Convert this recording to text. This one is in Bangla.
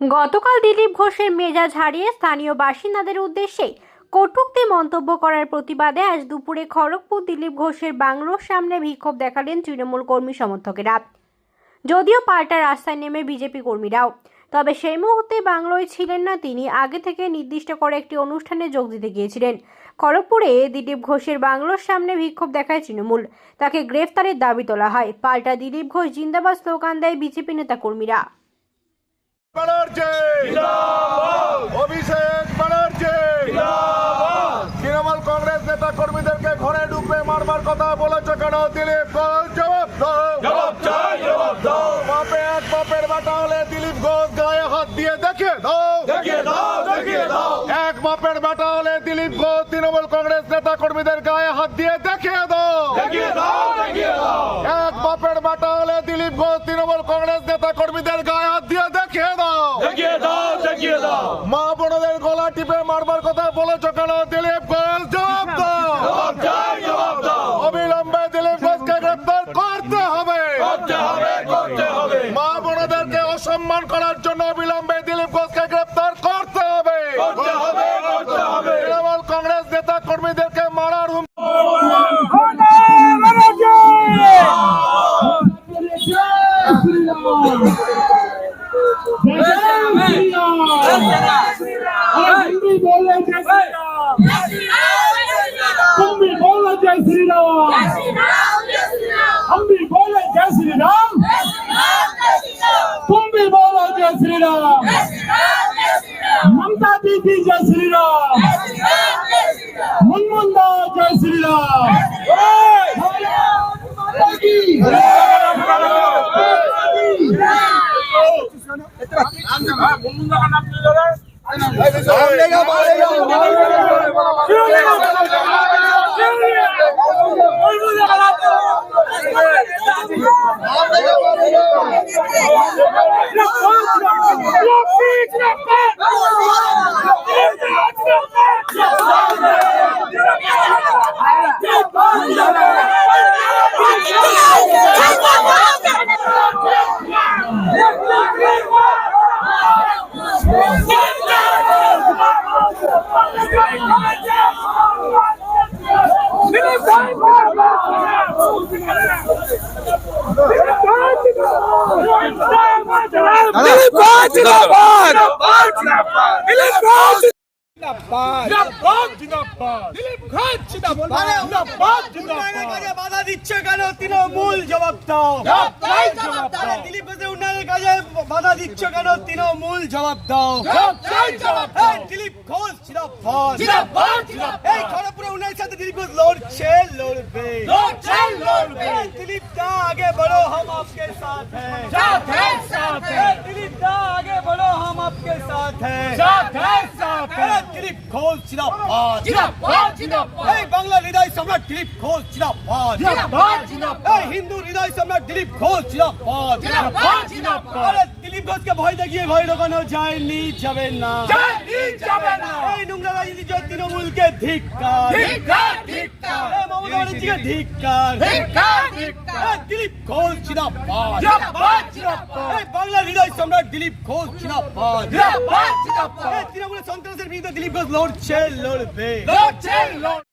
গতকাল দিলীপ ঘোষের মেজাজ হারিয়ে স্থানীয় বাসিন্দাদের উদ্দেশ্যে কটূক্তি মন্তব্য করার প্রতিবাদে আজ দুপুরে খড়গপুর দিলীপ ঘোষের বাংলোর সামনে বিক্ষোভ দেখালেন তৃণমূল কর্মী সমর্থকেরা। যদিও পাল্টা রাস্তায় নেমে বিজেপি কর্মীরাও, তবে সেই মুহূর্তে বাংলোয় ছিলেন না তিনি। আগে থেকে নির্দিষ্ট করে একটি অনুষ্ঠানে যোগ দিতে গিয়েছিলেন। খড়গপুরে দিলীপ ঘোষের বাংলোর সামনে বিক্ষোভ দেখায় তৃণমূল। তাকে গ্রেফতারের দাবি তোলা হয়। পাল্টা দিলীপ ঘোষ জিন্দাবাদ স্লোগান দেয় বিজেপি নেতা কর্মীরা ব্যানার্জি অভিষেক ব্যানার্জি তৃণমূল কংগ্রেস নেতা কর্মীদেরকে ঘরে ঢুকবে মারবার কথা বলেছে কেন দিলীপ ঘোষ? জবাব দাও। বাপে এক বাপের বেটা হলে দিলীপ ঘোষ গায়ে হাত দিয়ে দেখে দাও। এক বাপের বেটা হলে দিলীপ ঘোষ তৃণমূল কংগ্রেস নেতা কর্মীদের গায়ে হাত দিয়ে দেখে দাও। বেটা হলে দিলীপ ঘোষ তৃণমূল কংগ্রেস নেতা কর্মীদের গায়ে হাত দিয়ে দাও। দেখিয়ে দাও দেখিয়ে দাও। মা বোনদের গলা টিপে মারবার কথা বলেছ কেন? দিলীপ ঘোষ জবাব দাও জবাব দাও। অবিলম্বে দিলীপ ঘোষকে গ্রেপ্তার করতে হবে। করতে হবে করতে হবে। মা বোনদেরকে অসম্মান করার জন্য অবিলম্বে हिंदी बोलो जय श्री राम तुम भी बोलो जय श्री राम हम भी बोले जय श्री राम तुम भी बोलो जय श्री राम ममता दीदी जय श्री राम मुनमुंदा जय श्री राम দিলীপ ঘোষ জিন্দাবাদ দিলীপ ঘোষ উন্নয়নের কাজে বাধা দিচ্ছে কেন তৃণমূল জবাব দাও দিলীপ উন্নয়নের কাজে বাধা দিচ্ছ কেন তৃণমূল জবাব দাও এই দিলীপ ঘোষ জিন্দাবাদ এই খড়গপুরে উন্নয়নের সাথে দিলীপ ঘোষ লড়ছে লড়বে এই দিলীপ দা আগে বড়ো हम आपके साथ हैं এই দিলীপ দা আগে বড়ো हम आपके साथ हैं এই দিলীপ ঘোষ জিন্দাবাদ এই বাংলা হৃদয় সম্রাট দিলীপ ঘোষ জিন্দাবাদ এই হিন্দু হৃদয় সম্রাট দিলীপ ঘোষ জিন্দাবাদ আরে ঘোষকে ভয় দেখিয়ে ভয় ঢোকানো যায়নি যাবে না। এই নোংরা রাজনীতি জয় তৃণমূলকে ধিক্কার। মমতা ব্যানার্জিকে ধিক্কার। এই দিলীপ ঘোষ জিন্দাবাদ। বাংলা হৃদয় সম্রাট দিলীপ ঘোষ জিন্দাবাদ। তৃণমূলের সন্ত্রাসের বিরুদ্ধে দিলীপ ঘোষ লড়ছে লড়বে।